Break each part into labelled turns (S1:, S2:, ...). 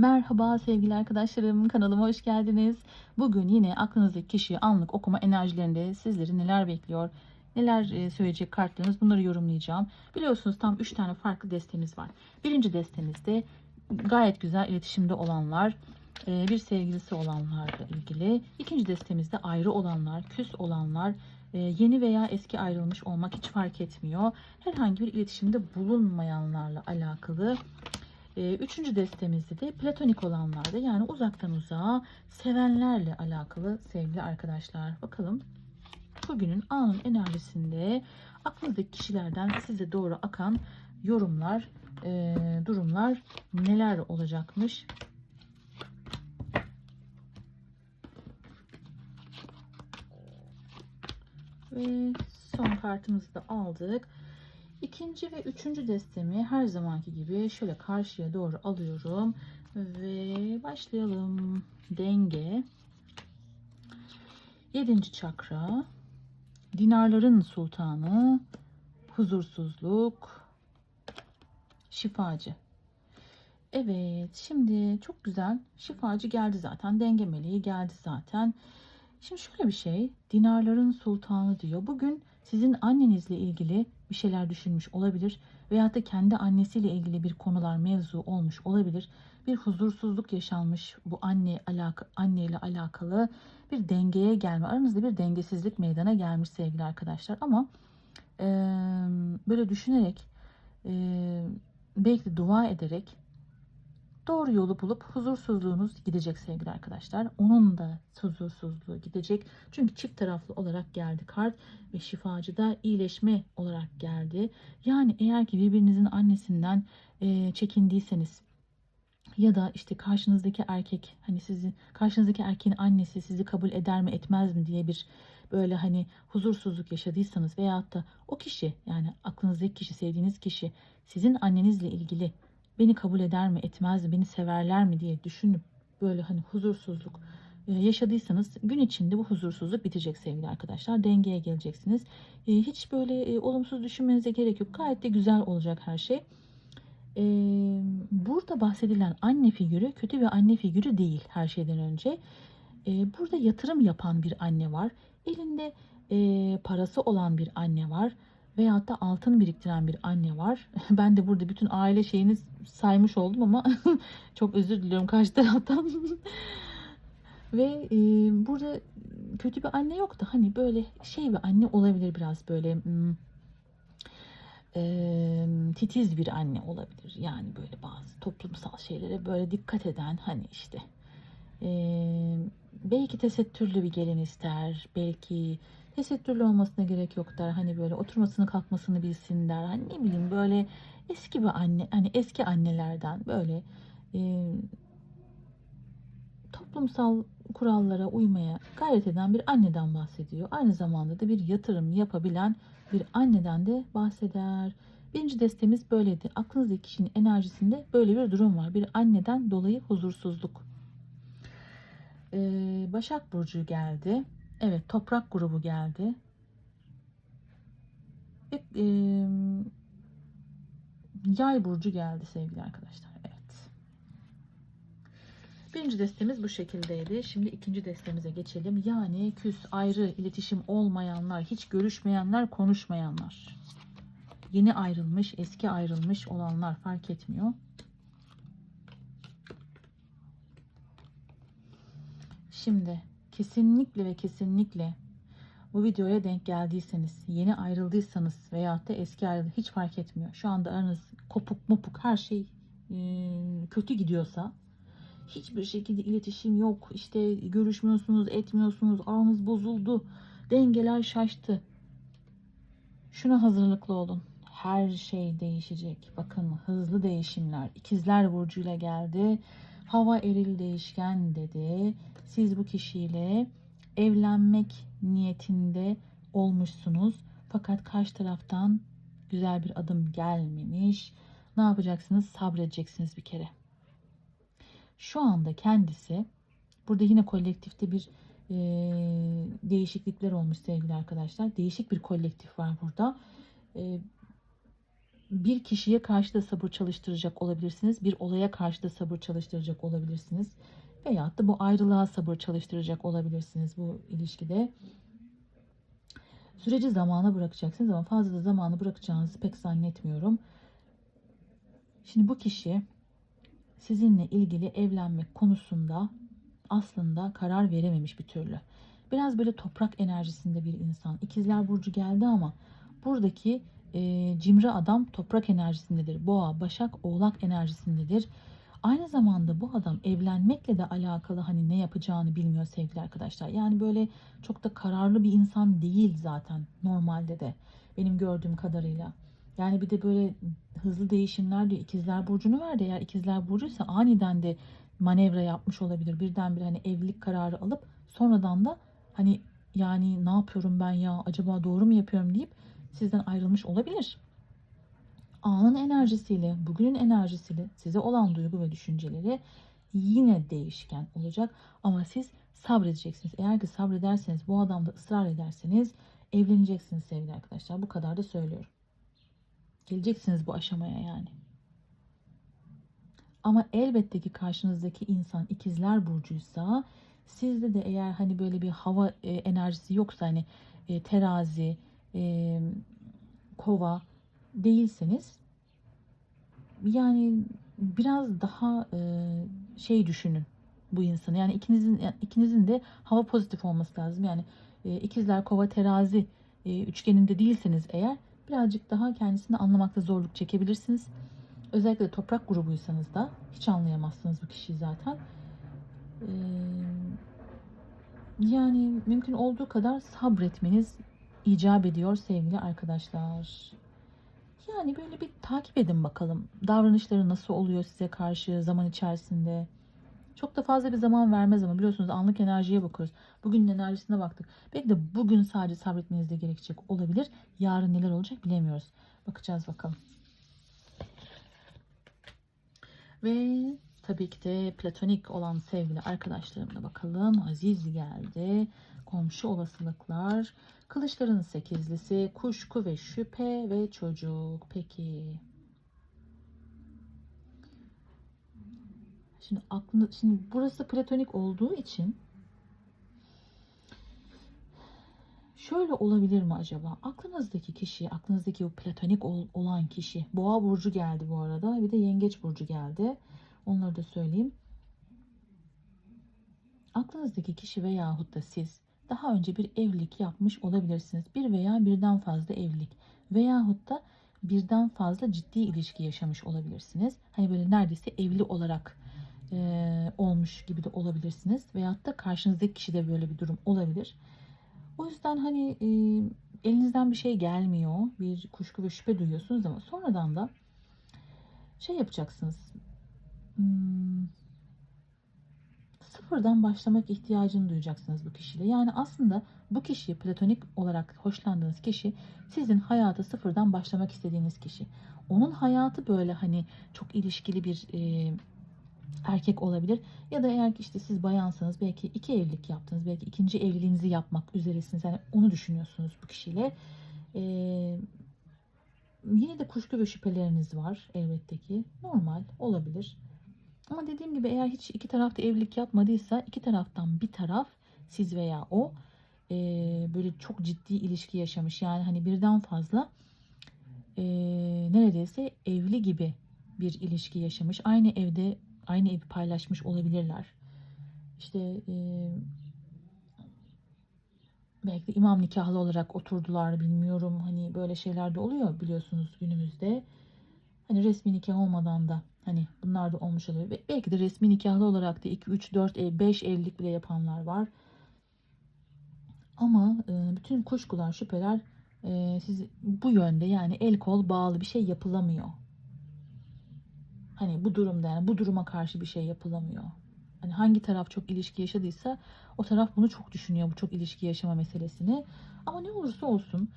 S1: Merhaba sevgili arkadaşlarım kanalıma hoş geldiniz. Bugün yine aklınızdaki kişiyi anlık okuma enerjilerinde sizleri neler bekliyor, neler e, söyleyecek kartlarınız bunları yorumlayacağım. Biliyorsunuz tam 3 tane farklı destemiz var. Birinci destemizde gayet güzel iletişimde olanlar, e, bir sevgilisi olanlarla ilgili. İkinci destemizde ayrı olanlar, küs olanlar, e, yeni veya eski ayrılmış olmak hiç fark etmiyor. Herhangi bir iletişimde bulunmayanlarla alakalı. E, Üçüncü destemizde de platonik olanlarda yani uzaktan uzağa sevenlerle alakalı sevgili arkadaşlar. Bakalım bugünün anın enerjisinde aklınızdaki kişilerden size doğru akan yorumlar, e, durumlar neler olacakmış? Ve son kartımızı da aldık. İkinci ve üçüncü destemi her zamanki gibi şöyle karşıya doğru alıyorum ve başlayalım. Denge, yedinci çakra, dinarların sultanı, huzursuzluk, şifacı. Evet, şimdi çok güzel. Şifacı geldi zaten, denge meleği geldi zaten. Şimdi şöyle bir şey, dinarların sultanı diyor. Bugün sizin annenizle ilgili bir şeyler düşünmüş olabilir veyahut da kendi annesiyle ilgili bir konular mevzu olmuş olabilir. Bir huzursuzluk yaşanmış bu anne alaka anne ile alakalı bir dengeye gelme. Aranızda bir dengesizlik meydana gelmiş sevgili arkadaşlar ama e, böyle düşünerek e, belki de dua ederek doğru yolu bulup huzursuzluğunuz gidecek sevgili arkadaşlar. Onun da huzursuzluğu gidecek. Çünkü çift taraflı olarak geldi kart ve şifacı da iyileşme olarak geldi. Yani eğer ki birbirinizin annesinden e, çekindiyseniz ya da işte karşınızdaki erkek hani sizi karşınızdaki erkeğin annesi sizi kabul eder mi etmez mi diye bir böyle hani huzursuzluk yaşadıysanız veyahut da o kişi yani aklınızdaki kişi sevdiğiniz kişi sizin annenizle ilgili beni kabul eder mi etmez mi beni severler mi diye düşünüp böyle hani huzursuzluk e, yaşadıysanız gün içinde bu huzursuzluk bitecek sevgili arkadaşlar. Dengeye geleceksiniz. E, Hiç böyle e, olumsuz düşünmenize gerek yok. Gayet de güzel olacak her şey. Burada bahsedilen anne figürü kötü bir anne figürü değil her şeyden önce. Burada yatırım yapan bir anne var. Elinde parası olan bir anne var veyahut da altın biriktiren bir anne var. Ben de burada bütün aile şeyini saymış oldum ama çok özür diliyorum karşı taraftan. Ve e, burada kötü bir anne yok da hani böyle şey bir anne olabilir biraz böyle hmm, e, titiz bir anne olabilir. Yani böyle bazı toplumsal şeylere böyle dikkat eden hani işte e, belki tesettürlü bir gelin ister. Belki tesettürlü olmasına gerek yok der. Hani böyle oturmasını kalkmasını bilsin der. Hani ne bileyim böyle eski bir anne hani eski annelerden böyle e, toplumsal kurallara uymaya gayret eden bir anneden bahsediyor. Aynı zamanda da bir yatırım yapabilen bir anneden de bahseder. Birinci destemiz böyleydi. Aklınızdaki kişinin enerjisinde böyle bir durum var. Bir anneden dolayı huzursuzluk. Ee, Başak Burcu geldi. Evet toprak grubu geldi. Ve, e, yay burcu geldi sevgili arkadaşlar. Evet. Birinci destemiz bu şekildeydi. Şimdi ikinci destemize geçelim. Yani küs, ayrı, iletişim olmayanlar, hiç görüşmeyenler, konuşmayanlar. Yeni ayrılmış, eski ayrılmış olanlar fark etmiyor. Şimdi kesinlikle ve kesinlikle bu videoya denk geldiyseniz, yeni ayrıldıysanız veyahut da eski ayrıldı hiç fark etmiyor. Şu anda aranız kopuk mopuk her şey kötü gidiyorsa hiçbir şekilde iletişim yok. İşte görüşmüyorsunuz, etmiyorsunuz, aranız bozuldu. Dengeler şaştı. Şuna hazırlıklı olun. Her şey değişecek. Bakın hızlı değişimler. İkizler burcuyla geldi. Hava eril değişken dedi. Siz bu kişiyle evlenmek niyetinde olmuşsunuz. Fakat karşı taraftan güzel bir adım gelmemiş. Ne yapacaksınız? Sabredeceksiniz bir kere. Şu anda kendisi burada yine kolektifte bir e, değişiklikler olmuş sevgili arkadaşlar. Değişik bir kolektif var burada. E, bir kişiye karşı da sabır çalıştıracak olabilirsiniz. Bir olaya karşı da sabır çalıştıracak olabilirsiniz. Veyahut da bu ayrılığa sabır çalıştıracak olabilirsiniz bu ilişkide. Süreci zamana bırakacaksınız ama fazla da zamanı bırakacağınızı pek zannetmiyorum. Şimdi bu kişi sizinle ilgili evlenmek konusunda aslında karar verememiş bir türlü. Biraz böyle toprak enerjisinde bir insan. İkizler Burcu geldi ama buradaki e, cimri adam toprak enerjisindedir. Boğa, Başak, Oğlak enerjisindedir. Aynı zamanda bu adam evlenmekle de alakalı hani ne yapacağını bilmiyor sevgili arkadaşlar. Yani böyle çok da kararlı bir insan değil zaten normalde de benim gördüğüm kadarıyla. Yani bir de böyle hızlı değişimler diyor. İkizler Burcu'nu verdi. Eğer İkizler Burcu'ysa aniden de manevra yapmış olabilir. Birdenbire hani evlilik kararı alıp sonradan da hani yani ne yapıyorum ben ya acaba doğru mu yapıyorum deyip sizden ayrılmış olabilir. Anın enerjisiyle, bugünün enerjisiyle size olan duygu ve düşünceleri yine değişken olacak. Ama siz sabredeceksiniz. Eğer ki sabrederseniz, bu adamda ısrar ederseniz evleneceksiniz sevgili arkadaşlar. Bu kadar da söylüyorum. Geleceksiniz bu aşamaya yani. Ama elbette ki karşınızdaki insan ikizler burcuysa sizde de eğer hani böyle bir hava e, enerjisi yoksa hani e, terazi, e, kova değilseniz yani biraz daha e, şey düşünün bu insanı. Yani ikinizin ikinizin de hava pozitif olması lazım. Yani e, ikizler kova terazi e, üçgeninde değilseniz eğer birazcık daha kendisini anlamakta zorluk çekebilirsiniz. Özellikle toprak grubuysanız da hiç anlayamazsınız bu kişiyi zaten. Ee, yani mümkün olduğu kadar sabretmeniz icap ediyor sevgili arkadaşlar. Yani böyle bir takip edin bakalım. Davranışları nasıl oluyor size karşı zaman içerisinde. Çok da fazla bir zaman vermez ama biliyorsunuz anlık enerjiye bakıyoruz. Bugünün enerjisine baktık. Belki de bugün sadece sabretmeniz de gerekecek olabilir. Yarın neler olacak bilemiyoruz. Bakacağız bakalım. Ve tabii ki de platonik olan sevgili arkadaşlarımla bakalım. Aziz geldi. Komşu olasılıklar. Kılıçların sekizlisi. Kuşku ve şüphe ve çocuk. Peki. Şimdi aklını, şimdi burası platonik olduğu için şöyle olabilir mi acaba? Aklınızdaki kişi, aklınızdaki o platonik ol, olan kişi, Boğa burcu geldi bu arada, bir de Yengeç burcu geldi. Onları da söyleyeyim. Aklınızdaki kişi veyahut da siz daha önce bir evlilik yapmış olabilirsiniz. Bir veya birden fazla evlilik veyahut da birden fazla ciddi ilişki yaşamış olabilirsiniz. Hani böyle neredeyse evli olarak e, olmuş gibi de olabilirsiniz. Veyahut da karşınızdaki kişide böyle bir durum olabilir. O yüzden hani e, elinizden bir şey gelmiyor. Bir kuşku ve şüphe duyuyorsunuz ama sonradan da şey yapacaksınız. Hmm, sıfırdan başlamak ihtiyacını duyacaksınız bu kişiyle. Yani aslında bu kişi platonik olarak hoşlandığınız kişi sizin hayata sıfırdan başlamak istediğiniz kişi. Onun hayatı böyle hani çok ilişkili bir e, erkek olabilir. Ya da eğer ki işte siz bayansanız belki iki evlilik yaptınız. Belki ikinci evliliğinizi yapmak üzeresiniz. Yani onu düşünüyorsunuz bu kişiyle. Ee, yine de kuşku ve şüpheleriniz var elbette ki. Normal olabilir. Ama dediğim gibi eğer hiç iki tarafta evlilik yapmadıysa iki taraftan bir taraf siz veya o e, böyle çok ciddi ilişki yaşamış. Yani hani birden fazla e, neredeyse evli gibi bir ilişki yaşamış. Aynı evde aynı evi paylaşmış olabilirler. İşte e, belki de imam nikahlı olarak oturdular bilmiyorum. Hani böyle şeyler de oluyor biliyorsunuz günümüzde. Hani resmi nikah olmadan da hani bunlar da olmuş oluyor. Belki de resmi nikahlı olarak da 2, 3, 4, 5 evlilik bile yapanlar var. Ama e, bütün kuşkular, şüpheler e, siz bu yönde yani el kol bağlı bir şey yapılamıyor. Hani bu durumda yani bu duruma karşı bir şey yapılamıyor. Hani hangi taraf çok ilişki yaşadıysa o taraf bunu çok düşünüyor bu çok ilişki yaşama meselesini. Ama ne olursa olsun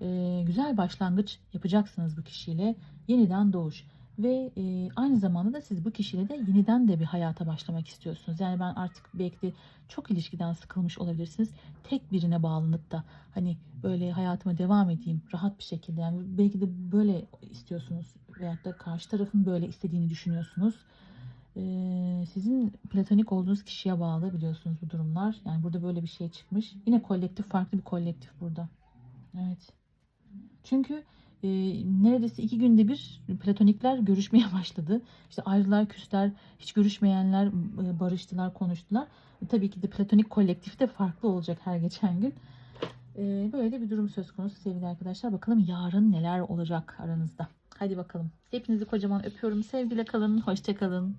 S1: e, güzel başlangıç yapacaksınız bu kişiyle. Yeniden doğuş. Ve e, aynı zamanda da siz bu kişiyle de yeniden de bir hayata başlamak istiyorsunuz. Yani ben artık belki de çok ilişkiden sıkılmış olabilirsiniz. Tek birine bağlanıp da hani böyle hayatıma devam edeyim rahat bir şekilde. Yani belki de böyle istiyorsunuz veyahut da karşı tarafın böyle istediğini düşünüyorsunuz. Ee, sizin platonik olduğunuz kişiye bağlı biliyorsunuz bu durumlar. Yani burada böyle bir şey çıkmış. Yine kolektif farklı bir kolektif burada. Evet. Çünkü e, neredeyse iki günde bir platonikler görüşmeye başladı. İşte ayrılar, küsler, hiç görüşmeyenler e, barıştılar, konuştular. E, tabii ki de platonik kolektif de farklı olacak her geçen gün. E, böyle bir durum söz konusu sevgili arkadaşlar. Bakalım yarın neler olacak aranızda. Hadi bakalım. Hepinizi kocaman öpüyorum. Sevgiyle kalın, hoşça kalın.